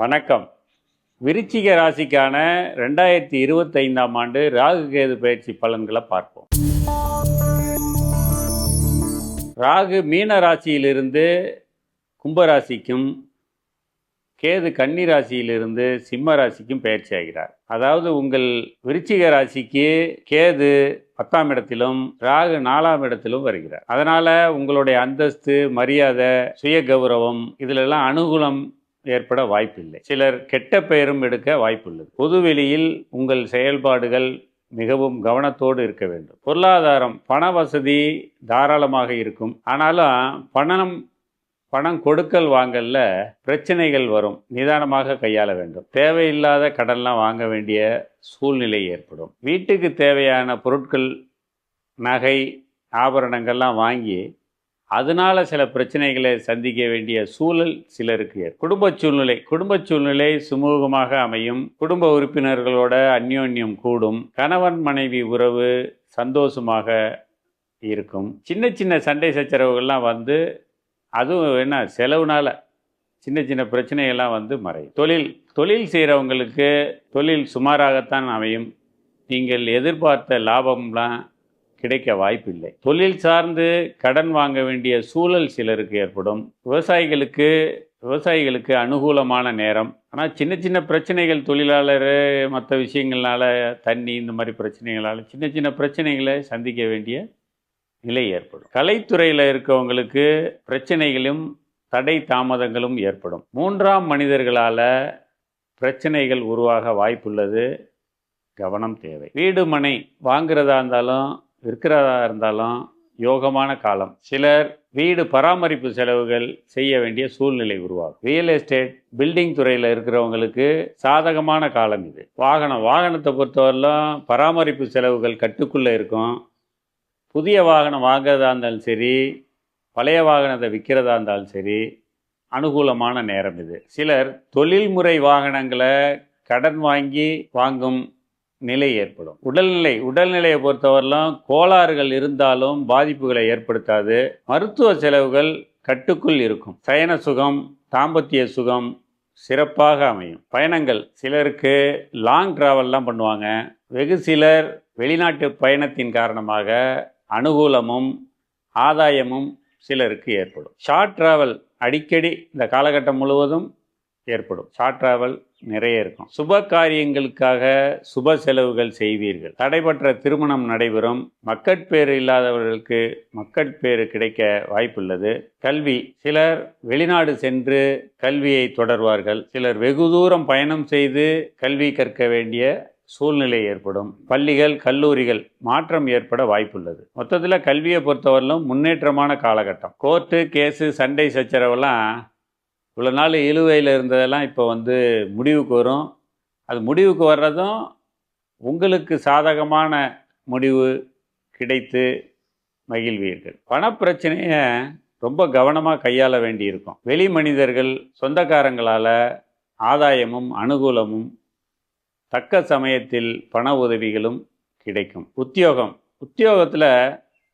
வணக்கம். விருச்சிக ராசிக்கான ரெண்டாயிரத்தி இருபத்தைந்தாம் ஆண்டு ராகு கேது பயிற்சி பலன்களை பார்ப்போம். ராகு மீன ராசியிலிருந்து கும்பராசிக்கும் கேது கன்னி ராசியிலிருந்து சிம்ம ராசிக்கும் பயிற்சி ஆகிறார். அதாவது உங்கள் விருச்சிக ராசிக்கு கேது பத்தாம் இடத்திலும் ராகு நாலாம் இடத்திலும் வருகிறார். அதனால உங்களுடைய அந்தஸ்து மரியாதை சுய கௌரவம் இதிலெல்லாம் அனுகூலம் ஏற்பட வாய்ப்பில்லை. சிலர் கெட்ட பெயரும் எடுக்க வாய்ப்புள்ளது. பொதுவெளியில் உங்கள் செயல்பாடுகள் மிகவும் கவனத்தோடு இருக்க வேண்டும். பொருளாதாரம் பண வசதி தாராளமாக இருக்கும். ஆனாலும் பணம் பணம் கொடுக்கல் வாங்கல்ல பிரச்சனைகள் வரும். நிதானமாக கையாள வேண்டும். தேவையில்லாத கடன்லாம் வாங்க வேண்டிய சூழ்நிலை ஏற்படும். வீட்டுக்கு தேவையான பொருட்கள் நகை ஆபரணங்கள்லாம் வாங்கி அதனால் சில பிரச்சனைகளை சந்திக்க வேண்டிய சூழல் சிலருக்கு குடும்ப சூழ்நிலை குடும்ப சூழ்நிலை சுமூகமாக அமையும். குடும்ப உறுப்பினர்களோட அந்யோன்யம் கூடும். கணவன் மனைவி உறவு சந்தோஷமாக இருக்கும். சின்ன சின்ன சண்டை சச்சரவுகள்லாம் வந்து அதுவும் என்ன செலவுனால சின்ன சின்ன பிரச்சனைகள்லாம் வந்து மறையும். தொழில் தொழில் செய்கிறவங்களுக்கு தொழில் சுமாராகத்தான் அமையும். நீங்கள் எதிர்பார்த்த லாபம்லாம் கிடைக்க வாய்ப்பில்லை. தொழில் சார்ந்து கடன் வாங்க வேண்டிய சூழல் சிலருக்கு ஏற்படும். விவசாயிகளுக்கு விவசாயிகளுக்கு அனுகூலமான நேரம். ஆனால் சின்ன சின்ன பிரச்சனைகள் தொழிலாளர் மற்ற விஷயங்கள்னால தண்ணி இந்த மாதிரி பிரச்சனைகளால் சின்ன சின்ன பிரச்சனைகளை சந்திக்க வேண்டிய நிலை ஏற்படும். கலைத்துறையில் இருக்கவங்களுக்கு பிரச்சனைகளும் தடை தாமதங்களும் ஏற்படும். மூன்றாம் மனிதர்களால் பிரச்சனைகள் உருவாக வாய்ப்புள்ளது. கவனம் தேவை. வீடு மனை வாங்குறதா இருந்தாலும் இருக்கிறதா இருந்தாலும் யோகமான காலம். சிலர் வீடு பராமரிப்பு செலவுகள் செய்ய வேண்டிய சூழ்நிலை உருவாகும். ரியல் எஸ்டேட் பில்டிங் துறையில் இருக்கிறவங்களுக்கு சாதகமான காலம் இது. வாகனம் வாகனத்தை பொறுத்தவரையிலும் பராமரிப்பு செலவுகள் கட்டுக்குள்ளே இருக்கும். புதிய வாகனம் வாங்குறதா இருந்தாலும் சரி பழைய வாகனத்தை விற்கிறதா இருந்தாலும் சரி அனுகூலமான நேரம் இது. சிலர் தொழில்முறை வாகனங்களை கடன் வாங்கி வாங்கும் நிலை ஏற்படும். உடல்நிலை உடல்நிலையை பொறுத்தவரையிலும் கோளாறுகள் இருந்தாலும் பாதிப்புகளை ஏற்படுத்தாது. மருத்துவ செலவுகள் கட்டுக்குள் இருக்கும். சயன சுகம் தாம்பத்திய சுகம் சிறப்பாக அமையும். பயணங்கள் சிலருக்கு லாங் ட்ராவல்லாம் பண்ணுவாங்க. வெகு சிலர் வெளிநாட்டு பயணத்தின் காரணமாக அனுகூலமும் ஆதாயமும் சிலருக்கு ஏற்படும். ஷார்ட் ட்ராவல் அடிக்கடி இந்த காலகட்டம் முழுவதும் ஏற்படும். ஷார்ட் ட்ராவல் நிறைய இருக்கும். சுப காரியங்களுக்காக சுப செலவுகள் செய்வீர்கள். தடைபற்ற திருமணம் நடைபெறும். மக்கட்பேறு இல்லாதவர்களுக்கு மக்கட்பேறு கிடைக்க வாய்ப்புள்ளது. கல்வி. சிலர் வெளிநாடு சென்று கல்வியை தொடர்வார்கள். சிலர் வெகு தூரம் பயணம் செய்து கல்வி கற்க வேண்டிய சூழ்நிலை ஏற்படும். பள்ளிகள் கல்லூரிகள் மாற்றம் ஏற்பட வாய்ப்புள்ளது. மொத்தத்தில் கல்வியை பொறுத்தவரையிலும் முன்னேற்றமான காலகட்டம். கோர்ட்டு கேஸு சண்டை சச்சரவெல்லாம் இவ்வளோ நாள் இழுவையில் இருந்ததெல்லாம் இப்போ வந்து முடிவுக்கு வரும். அது முடிவுக்கு வர்றதும் உங்களுக்கு சாதகமான முடிவு கிடைத்து மகிழ்வீர்கள். பணப்பிரச்சனையை ரொம்ப கவனமாக கையாள வேண்டியிருக்கும். வெளி மனிதர்கள் சொந்தக்காரங்களால் ஆதாயமும் அனுகூலமும் தக்க சமயத்தில் பண உதவிகளும் கிடைக்கும். உத்தியோகம். உத்தியோகத்தில்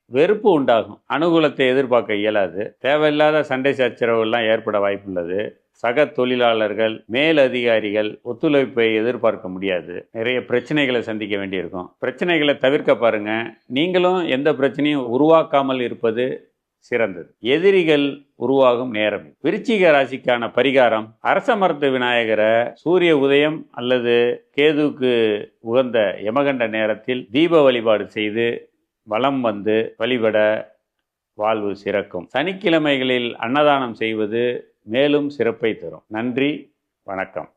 வெறுப்பு உண்டாகும். அனுகூலத்தை எதிர்பார்க்க இயலாது. தேவையில்லாத சண்டை சச்சரவுகள்லாம் ஏற்பட வாய்ப்புள்ளது. சக தொழிலாளர்கள் மேல் அதிகாரிகள் ஒத்துழைப்பை எதிர்பார்க்க முடியாது. நிறைய பிரச்சனைகளை சந்திக்க வேண்டியிருக்கும். பிரச்சனைகளை தவிர்க்க பாருங்க. நீங்களும் எந்த பிரச்சனையும் உருவாக்காமல் இருப்பது சிறந்தது. எதிரிகள் உருவாகும் நேரம் விருச்சிக ராசிக்கான பரிகாரம் அரச மரத்து விநாயகரை சூரிய உதயம் அல்லது கேதுவுக்கு உகந்த யமகண்ட நேரத்தில் தீப வழிபாடு செய்து வளம் வந்து வழிபட வாழ்வு சிறக்கும். சனிக்கிழமைகளில் அன்னதானம் செய்வது மேலும் சிறப்பை தரும். நன்றி வணக்கம்.